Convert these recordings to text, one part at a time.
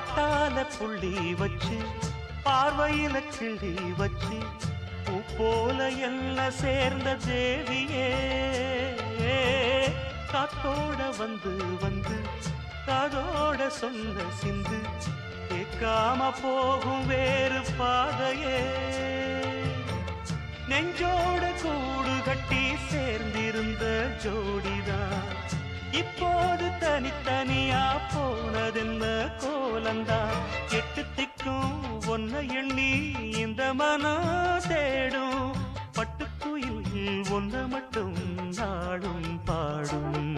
பாட்டால புள்ளி வச்சு பார்வையில கிள்ளி வச்சு பூ போல என்ன சேர்ந்த தேவியே. காத்தோட வந்து வந்து காதோட சொந்த சிந்து கேட்காம போகும் வேறு பாதையே. நெஞ்சோட கூடு கட்டி சேர்ந்திருந்த ஜோடிதான் இப்போது தனித்தனியா போனதென்ன கோலந்தான் எட்டு திக்கும் ஒன்ன எண்ணி இந்த மனம் தேடும். பட்டுக்குயில் ஒன்ன மட்டும் நாடும் பாடும்.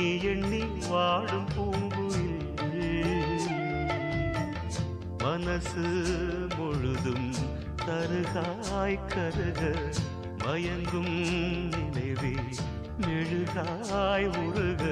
எண்ணி எண்ணி வாடும் பூங்குயில் மனசு முழுதும் தருகாய் கருக மயங்கும் நினைவே மெழுகாய் உருக.